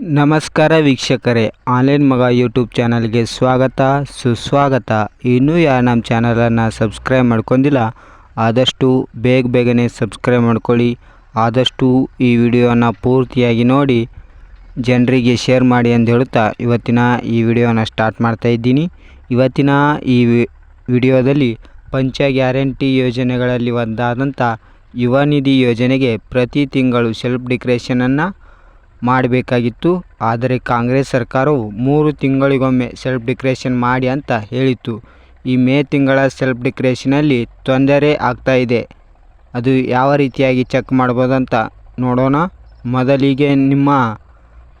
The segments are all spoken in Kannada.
ನಮಸ್ಕಾರ ವೀಕ್ಷಕರೇ, ಆನ್ಲೈನ್ ಮಗ ಯೂಟ್ಯೂಬ್ ಚಾನಲ್ಗೆ ಸ್ವಾಗತ, ಸುಸ್ವಾಗತ. ಇನ್ನೂ ಯಾರು ನಮ್ಮ ಚಾನಲನ್ನು ಸಬ್ಸ್ಕ್ರೈಬ್ ಮಾಡ್ಕೊಂಡಿಲ್ಲ, ಆದಷ್ಟು ಬೇಗ ಬೇಗನೆ ಸಬ್ಸ್ಕ್ರೈಬ್ ಮಾಡ್ಕೊಳ್ಳಿ. ಆದಷ್ಟು ಈ ವಿಡಿಯೋನ ಪೂರ್ತಿಯಾಗಿ ನೋಡಿ, ಜನರಿಗೆ ಶೇರ್ ಮಾಡಿ ಅಂತ ಹೇಳುತ್ತಾ ಇವತ್ತಿನ ಈ ವಿಡಿಯೋನ ಸ್ಟಾರ್ಟ್ ಮಾಡ್ತಾ ಇದ್ದೀನಿ. ಇವತ್ತಿನ ಈ ವಿಡಿಯೋದಲ್ಲಿ ಪಂಚ ಗ್ಯಾರಂಟಿ ಯೋಜನೆಗಳಲ್ಲಿ ಒಂದಾದಂಥ ಯುವ ನಿಧಿ ಯೋಜನೆಗೆ ಪ್ರತಿ ತಿಂಗಳು ಸೆಲ್ಫ್ ಡಿಕ್ರೇಷನನ್ನು ಮಾಡಬೇಕಾಗಿತ್ತು. ಆದರೆ ಕಾಂಗ್ರೆಸ್ ಸರ್ಕಾರವು ಮೂರು ತಿಂಗಳಿಗೊಮ್ಮೆ ಸೆಲ್ಫ್ ಡಿಕ್ರೇಷನ್ ಮಾಡಿ ಅಂತ ಹೇಳಿತ್ತು. ಈ ಮೇ ತಿಂಗಳ ಸೆಲ್ಫ್ ಡಿಕ್ರೇಷನಲ್ಲಿ ತೊಂದರೆ ಆಗ್ತಾ ಇದೆ. ಅದು ಯಾವ ರೀತಿಯಾಗಿ ಚೆಕ್ ಮಾಡ್ಬೋದಂತ ನೋಡೋಣ. ಮೊದಲಿಗೆ ನಿಮ್ಮ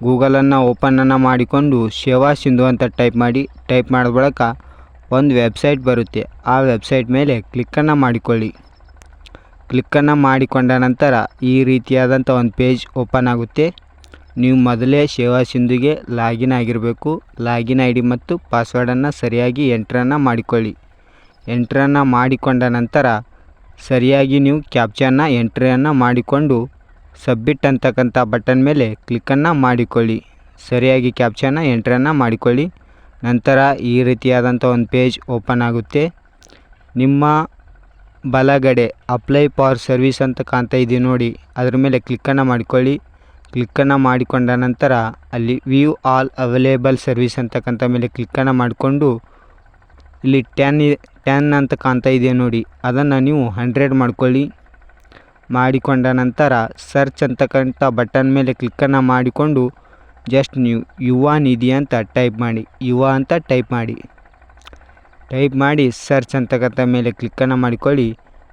ಗೂಗಲನ್ನು ಓಪನನ್ನು ಮಾಡಿಕೊಂಡು ಸೇವಾ ಸಿಂಧು ಅಂತ ಟೈಪ್ ಮಾಡಿ, ಟೈಪ್ ಮಾಡಿದ ಬಳಿಕ ಒಂದು ವೆಬ್ಸೈಟ್ ಬರುತ್ತೆ. ಆ ವೆಬ್ಸೈಟ್ ಮೇಲೆ ಕ್ಲಿಕ್ಕನ್ನು ಮಾಡಿಕೊಳ್ಳಿ. ಕ್ಲಿಕ್ಕನ್ನು ಮಾಡಿಕೊಂಡ ನಂತರ ಈ ರೀತಿಯಾದಂಥ ಒಂದು ಪೇಜ್ ಓಪನ್ ಆಗುತ್ತೆ. ನೀವು ಮೊದಲೇ ಸೇವಾ ಸಿಂಧುಗೆ ಲಾಗಿನ್ ಆಗಿರಬೇಕು. ಲಾಗಿನ್ ಐ ಡಿ ಮತ್ತು ಪಾಸ್ವರ್ಡನ್ನು ಸರಿಯಾಗಿ ಎಂಟ್ರನ್ನು ಮಾಡಿಕೊಳ್ಳಿ. ಎಂಟ್ರನ್ನು ಮಾಡಿಕೊಂಡ ನಂತರ ಸರಿಯಾಗಿ ನೀವು ಕ್ಯಾಪ್ಚನ್ನ ಎಂಟ್ರಿಯನ್ನು ಮಾಡಿಕೊಂಡು ಸಬ್ಮಿಟ್ ಅಂತಕ್ಕಂಥ ಬಟನ್ ಮೇಲೆ ಕ್ಲಿಕ್ಕನ್ನು ಮಾಡಿಕೊಳ್ಳಿ. ಸರಿಯಾಗಿ ಕ್ಯಾಪ್ಚನ್ನ ಎಂಟ್ರನ್ನು ಮಾಡಿಕೊಳ್ಳಿ. ನಂತರ ಈ ರೀತಿಯಾದಂಥ ಒಂದು ಪೇಜ್ ಓಪನ್ ಆಗುತ್ತೆ. ನಿಮ್ಮ ಬಲಗಡೆ ಅಪ್ಲೈ ಫಾರ್ ಸರ್ವಿಸ್ ಅಂತ ಕಾಣ್ತಾ ಇದೆ ನೋಡಿ. ಅದರ ಮೇಲೆ ಕ್ಲಿಕ್ಕನ್ನು ಮಾಡಿಕೊಳ್ಳಿ. ಕ್ಲಿಕ್ಕನ್ನು ಮಾಡಿಕೊಂಡ ನಂತರ ಅಲ್ಲಿ ವ್ಯೂ ಆಲ್ ಅವೈಲೇಬಲ್ ಸರ್ವಿಸ್ ಅಂತಕ್ಕಂಥ ಮೇಲೆ ಕ್ಲಿಕ್ಕನ್ನು ಮಾಡಿಕೊಂಡು ಇಲ್ಲಿ ಟೆನ್ ಟೆನ್ ಅಂತ ಕಾಣ್ತಾ ಇದೆ ನೋಡಿ, ಅದನ್ನು ನೀವು ಹಂಡ್ರೆಡ್ ಮಾಡ್ಕೊಳ್ಳಿ. ಮಾಡಿಕೊಂಡ ನಂತರ ಸರ್ಚ್ ಅಂತಕ್ಕಂಥ ಬಟನ್ ಮೇಲೆ ಕ್ಲಿಕ್ಕನ್ನು ಮಾಡಿಕೊಂಡು ಜಸ್ಟ್ ನೀವು ಯುವ ನಿಧಿ ಅಂತ ಟೈಪ್ ಮಾಡಿ, ಯುವ ಅಂತ ಟೈಪ್ ಮಾಡಿ. ಟೈಪ್ ಮಾಡಿ ಸರ್ಚ್ ಅಂತಕ್ಕಂಥ ಮೇಲೆ ಕ್ಲಿಕ್ಕನ್ನು ಮಾಡಿಕೊಳ್ಳಿ.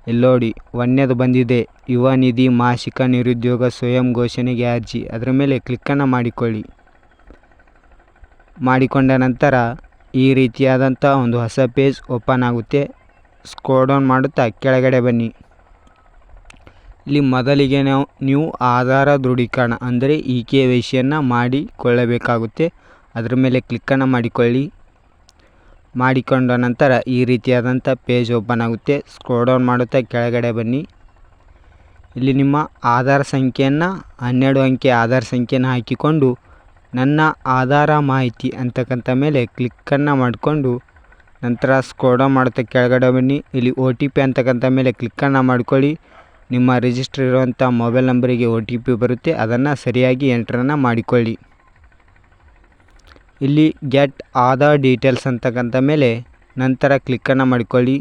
ಇಲ್ಲಿ ನೋಡಿ ಒಂದನೇದು ಬಂದಿದೆ. ಯುವ ನಿಧಿ, ಮಾಸಿಕ ನಿರುದ್ಯೋಗ, ಸ್ವಯಂ ಘೋಷಣೆಗೆ ಅರ್ಜಿ. ಅದರ ಮೇಲೆ ಕ್ಲಿಕ್ಕನ್ನು ಮಾಡಿಕೊಳ್ಳಿ. ಮಾಡಿಕೊಂಡ ನಂತರ ಈ ರೀತಿಯಾದಂಥ ಒಂದು ಹೊಸ ಪೇಜ್ ಓಪನ್ ಆಗುತ್ತೆ. ಸ್ಕೋಡೌನ್ ಡೌನ್ ಮಾಡುತ್ತಾ ಕೆಳಗಡೆ ಬನ್ನಿ. ಇಲ್ಲಿ ಮೊದಲಿಗೆ ನಾವು, ನೀವು ಆಧಾರ ದೃಢೀಕರಣ, ಅಂದರೆ ಇ ಕೆ ವೈ ಮಾಡಿಕೊಳ್ಳಬೇಕಾಗುತ್ತೆ. ಅದರ ಮೇಲೆ ಕ್ಲಿಕ್ಕನ್ನು ಮಾಡಿಕೊಳ್ಳಿ. ಮಾಡಿಕೊಂಡ ನಂತರ ಈ ರೀತಿಯಾದಂಥ ಪೇಜ್ ಓಪನ್ ಆಗುತ್ತೆ. ಸ್ಕ್ರೋಲ್ ಡೌನ್ ಮಾಡುತ್ತಾ. ಕೆಳಗಡೆ ಬನ್ನಿ. ಇಲ್ಲಿ ನಿಮ್ಮ ಆಧಾರ್ ಸಂಖ್ಯೆಯನ್ನು ಹನ್ನೆರಡು ಅಂಕೆ ಆಧಾರ್ ಸಂಖ್ಯೆಯನ್ನು ಹಾಕಿಕೊಂಡು ನನ್ನ ಆಧಾರ ಮಾಹಿತಿ ಅಂತಕ್ಕಂಥ ಮೇಲೆ ಕ್ಲಿಕ್ಕನ್ನು ಮಾಡಿಕೊಂಡು ನಂತರ ಸ್ಕ್ರೋಲ್ ಡೌನ್ ಮಾಡುತ್ತಾ. ಕೆಳಗಡೆ ಬನ್ನಿ. ಇಲ್ಲಿ ಒ ಟಿ ಪಿ ಅಂತಕ್ಕಂಥ ಮೇಲೆ ಕ್ಲಿಕ್ಕನ್ನು ಮಾಡ್ಕೊಳ್ಳಿ. ನಿಮ್ಮ ರಿಜಿಸ್ಟರ್ ಇರುವಂಥ ಮೊಬೈಲ್ ನಂಬರಿಗೆ ಒ ಟಿ ಪಿ ಬರುತ್ತೆ. ಅದನ್ನು ಸರಿಯಾಗಿ ಎಂಟ್ರನ್ನು ಮಾಡಿಕೊಳ್ಳಿ. ಇಲ್ಲಿ ಗೆಟ್ ಆಧಾರ್ ಡೀಟೇಲ್ಸ್ ಅಂತಕ್ಕಂಥ ಮೇಲೆ ನಂತರ ಕ್ಲಿಕ್ಕನ್ನು ಮಾಡಿಕೊಳ್ಳಿ.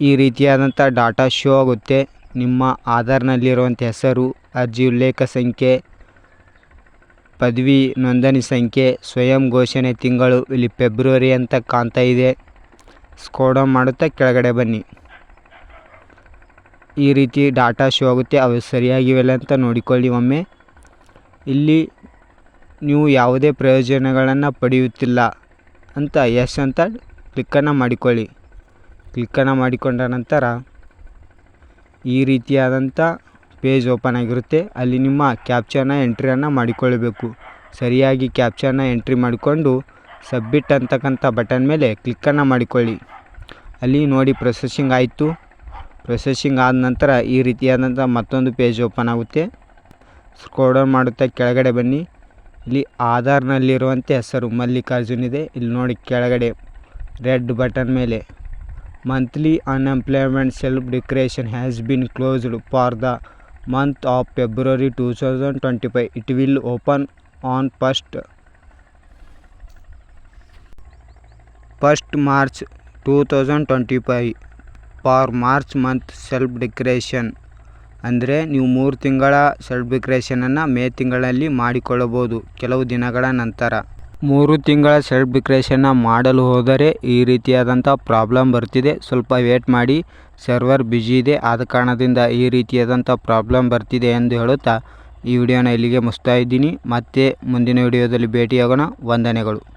ಈ ರೀತಿಯಾದಂಥ ಡಾಟಾ ಶೋ ಆಗುತ್ತೆ. ನಿಮ್ಮ ಆಧಾರ್ನಲ್ಲಿರುವಂಥ ಹೆಸರು, ಅರ್ಜಿ ಉಲ್ಲೇಖ ಸಂಖ್ಯೆ, ಪದವಿ ನೋಂದಣಿ ಸಂಖ್ಯೆ, ಸ್ವಯಂ ಘೋಷಣೆ ತಿಂಗಳು, ಇಲ್ಲಿ ಫೆಬ್ರವರಿ ಅಂತ ಕಾಣ್ತಾ ಇದೆ. ಸ್ಕೋಡ ಮಾಡುತ್ತಾ ಕೆಳಗಡೆ ಬನ್ನಿ. ಈ ರೀತಿ ಡಾಟಾ ಶೋ ಆಗುತ್ತೆ. ಅವು ಸರಿಯಾಗಿವೆಲ್ಲ ಅಂತ ನೋಡಿಕೊಳ್ಳಿ ಒಮ್ಮೆ. ಇಲ್ಲಿ ನೀವು ಯಾವುದೇ ಪ್ರಯೋಜನಗಳನ್ನು ಪಡೆಯುತ್ತಿಲ್ಲ ಅಂತ ಎಸ್ ಅಂತ ಕ್ಲಿಕ್ಕನ್ನು ಮಾಡಿಕೊಳ್ಳಿ. ಕ್ಲಿಕ್ಕನ್ನು ಮಾಡಿಕೊಂಡ ನಂತರ ಈ ರೀತಿಯಾದಂಥ ಪೇಜ್ ಓಪನ್ ಆಗಿರುತ್ತೆ. ಅಲ್ಲಿ ನಿಮ್ಮ ಕ್ಯಾಪ್ಚರ್ನ ಎಂಟ್ರಿಯನ್ನು ಮಾಡಿಕೊಳ್ಳಬೇಕು. ಸರಿಯಾಗಿ ಕ್ಯಾಪ್ಚರ್ನ ಎಂಟ್ರಿ ಮಾಡಿಕೊಂಡು ಸಬ್ಮಿಟ್ ಅಂತಕ್ಕಂಥ ಬಟನ್ ಮೇಲೆ ಕ್ಲಿಕ್ಕನ್ನು ಮಾಡಿಕೊಳ್ಳಿ. ಅಲ್ಲಿ ನೋಡಿ ಪ್ರೊಸೆಸಿಂಗ್ ಆಯಿತು. ಪ್ರೊಸೆಸಿಂಗ್ ಆದ ನಂತರ ಈ ರೀತಿಯಾದಂಥ ಮತ್ತೊಂದು ಪೇಜ್ ಓಪನ್ ಆಗುತ್ತೆ. ಸ್ಕ್ರೋಲ್ ಡೌನ್ ಮಾಡುತ್ತಾ, ಕೆಳಗಡೆ ಬನ್ನಿ. ಇಲ್ಲಿ ಆಧಾರ್ನಲ್ಲಿರುವಂತೆ ಹೆಸರು ಮಲ್ಲಿಕಾರ್ಜುನ್ ಇದೆ. ಇಲ್ಲಿ ನೋಡಿ ಕೆಳಗಡೆ ರೆಡ್ ಬಟನ್ ಮೇಲೆ monthly unemployment self declaration has been closed for the month of February two thousand twenty five it will open on first first March two thousand twenty five for March month self declaration ಅಂದರೆ ನೀವು ಮೂರು ತಿಂಗಳ ಸೆಲ್ಬ್ರಿಕ್ರೇಷನನ್ನು ಮೇ ತಿಂಗಳಲ್ಲಿ ಮಾಡಿಕೊಳ್ಳಬಹುದು ಕೆಲವು ದಿನಗಳ ನಂತರ. ಮೂರು ತಿಂಗಳ ಸೆಲ್ಬ್ರಿಕ್ರೇಷನ್ನ ಮಾಡಲು ಹೋದರೆ ಈ ರೀತಿಯಾದಂಥ ಪ್ರಾಬ್ಲಮ್ ಬರ್ತಿದೆ. ಸ್ವಲ್ಪ ವೇಟ್ ಮಾಡಿ, ಸರ್ವರ್ ಬ್ಯುಸಿ ಇದೆ, ಆದ ಕಾರಣದಿಂದ ಈ ರೀತಿಯಾದಂಥ ಪ್ರಾಬ್ಲಮ್ ಬರ್ತಿದೆ ಎಂದು ಹೇಳುತ್ತಾ ಈ ವಿಡಿಯೋನ ಇಲ್ಲಿಗೆ ಮುಗಿಸ್ತಾ ಇದ್ದೀನಿ. ಮತ್ತೆ ಮುಂದಿನ ವಿಡಿಯೋದಲ್ಲಿ ಭೇಟಿಯಾಗೋಣ. ವಂದನೆಗಳು.